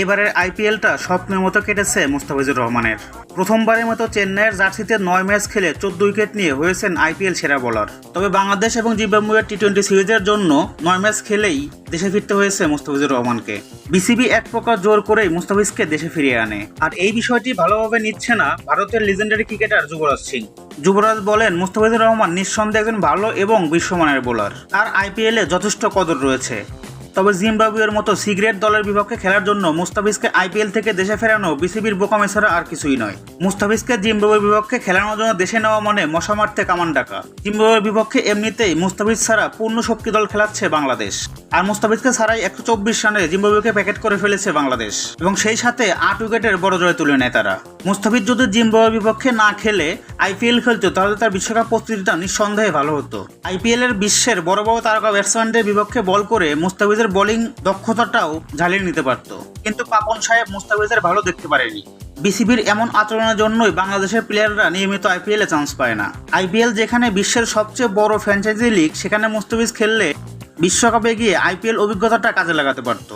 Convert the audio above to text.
এবারের আইপিএলটা স্বপ্নের মতো কেটেছে মুস্তাফিজুর রহমানের। প্রথমবারের মতো চেন্নাইয়ের জার্সিতে নয় ম্যাচ খেলে চোদ্দ উইকেট নিয়ে হয়েছেন আইপিএল সেরা বোলার তবে বাংলাদেশ এবং জিম্বাবুয়ের টি টোয়েন্টি সিরিজের জন্য নয় ম্যাচ খেলেই দেশে ফিরতে হয়েছে মুস্তাফিজুর রহমানকে। বিসিবি এক প্রকার জোর করেই মুস্তাফিজকে দেশে ফিরিয়ে আনে। আর এই বিষয়টি ভালোভাবে নিচ্ছে না ভারতের লিজেন্ডারি ক্রিকেটার যুবরাজ সিং। যুবরাজ বলেন, মুস্তাফিজুর রহমান নিঃসন্দেহে একজন ভালো এবং বিশ্বমানের বোলার আর আইপিএলে যথেষ্ট কদর রয়েছে। তবে জিম্বাবুয়ের মতো সিগারেট দলের বিপক্ষে খেলার জন্য মুস্তাফিজকে আইপিএল থেকে দেশে ফেরানো বিসিবির বোকামে ছাড়া আর কিছুই নয়। মুস্তাফিজকে জিম্বাবুয়ের বিপক্ষে খেলানোর জন্য দেশে নেওয়া মানে মশা মারতে কামান ডাকা। জিম্বাবুয়ের বিপক্ষে এমনিতেই মুস্তাফিজ ছাড়া পূর্ণ শক্তি দল খেলাচ্ছে বাংলাদেশ। আর মুস্তাফিজকে ছাড়াই একশো চব্বিশ রানে জিম্বাবুয়েকে প্যাকেট করে ফেলেছে বাংলাদেশ। এবং সেই সাথে আট উইকেটের বড় জয় তুলে নেয় তারা। মুস্তাফিজ যদি জিম্বাবুয়ের বিপক্ষে না খেলে আইপিএল খেলতো, তাহলে তার বিশ্বকাপ প্রস্তুতিটা নিঃসন্দেহে ভালো হতো। আইপিএল এর বিশ্বের বড় বড় তারকা ব্যাটসম্যানদের বিপক্ষে বল করে মুস্তাফিজের বোলিং দক্ষতাটাও ঝালিয়ে নিতে পারত। কিন্তু পাপন সাহেব মুস্তাফিজের ভালো দেখতে পারেনি। বিসিবির এমন আচরণের জন্যই বাংলাদেশের প্লেয়াররা নিয়মিত আইপিএল চান্স পায় না। আইপিএল যেখানে বিশ্বের সবচেয়ে বড় ফ্র্যাঞ্চাইজি লিগ সেখানে মুস্তাফিজ খেললে বিশ্বকাপে গিয়ে আইপিএল অভিজ্ঞতাটা কাজে লাগাতে পারতো।